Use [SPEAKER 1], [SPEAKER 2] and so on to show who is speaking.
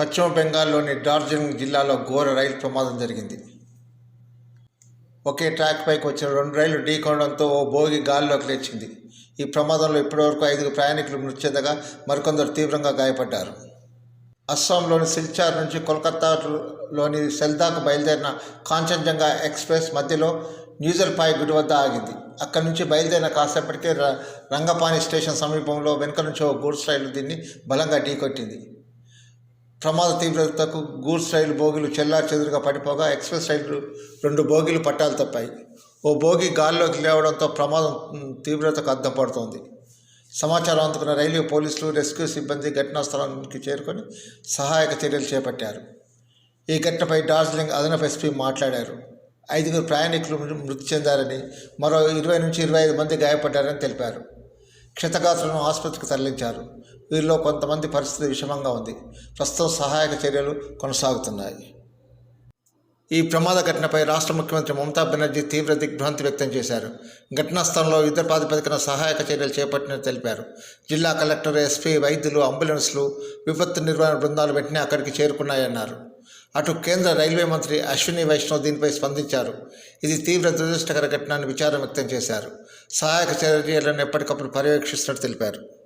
[SPEAKER 1] పశ్చిమ బెంగాల్లోని డార్జిలింగ్ జిల్లాలో ఘోర రైలు ప్రమాదం జరిగింది. ఒకే ట్రాక్ పైకి వచ్చిన రెండు రైళ్ళు ఢీకొనడంతో ఓ భోగి గాల్లోకి లేచింది. ఈ ప్రమాదంలో ఇప్పటివరకు ఐదుగురు ప్రయాణికులు మృతి చెందగా మరికొందరు తీవ్రంగా గాయపడ్డారు. అస్సాంలోని సిల్చార్ నుంచి కోల్కతాలోని సెల్దాకు బయలుదేరిన కాంచన్జంగా ఎక్స్ప్రెస్ మధ్యలో న్యూజల్పాయ్ గుడి వద్ద ఆగింది. అక్కడి నుంచి బయలుదేరిన కాసేపటికే ర- రంగపాని స్టేషన్ సమీపంలో వెనుక నుంచి ఓ గూడ్స్ రైలు దీన్ని బలంగా ఢీకొట్టింది. ప్రమాద తీవ్రతకు గూడ్స్ రైలు బోగీలు చెల్లారు చెదురుగా పడిపోగా ఎక్స్ప్రెస్ రైలు రెండు బోగీలు పట్టాలు తప్పాయి. ఓ బోగి గాల్లోకి లేవడంతో ప్రమాదం తీవ్రతకు అద్దం పడుతోంది సమాచారం అందుకున్న రైల్వే పోలీసులు రెస్క్యూ సిబ్బంది ఘటనా స్థలానికి చేరుకొని సహాయక చర్యలు చేపట్టారు. ఈ ఘటనపై డార్జిలింగ్ అదనపు ఎస్పీ మాట్లాడారు. ఐదుగురు ప్రయాణికులు మృతి చెందారని మరో ఇరవై నుంచి ఇరవై ఐదు మంది గాయపడ్డారని తెలిపారు. క్షతగాత్రులను ఆసుపత్రికి తరలించారు. వీరిలో కొంతమంది పరిస్థితి విషమంగా ఉంది. ప్రస్తుతం సహాయక చర్యలు కొనసాగుతున్నాయి. ఈ ప్రమాద ఘటనపై రాష్ట్ర ముఖ్యమంత్రి మమతా బెనర్జీ తీవ్ర దిగ్భ్రాంతి వ్యక్తం చేశారు. ఘటనా స్థలంలో యుద్ధ ప్రాతిపదికన సహాయక చర్యలు చేపట్టినట్టు తెలిపారు. జిల్లా కలెక్టర్ ఎస్పీ వైద్యులు అంబులెన్స్లు విపత్తు నిర్వహణ బృందాలు వెంటనే అక్కడికి చేరుకున్నాయన్నారు. అటు కేంద్ర రైల్వే మంత్రి అశ్విని వైష్ణవ్ దీనిపై స్పందించారు. ఇది తీవ్ర దురదృష్టకర ఘటన అని విచారం వ్యక్తం చేశారు. సహాయక చర్యలను ఎప్పటికప్పుడు పర్యవేక్షిస్తున్నట్టు తెలిపారు.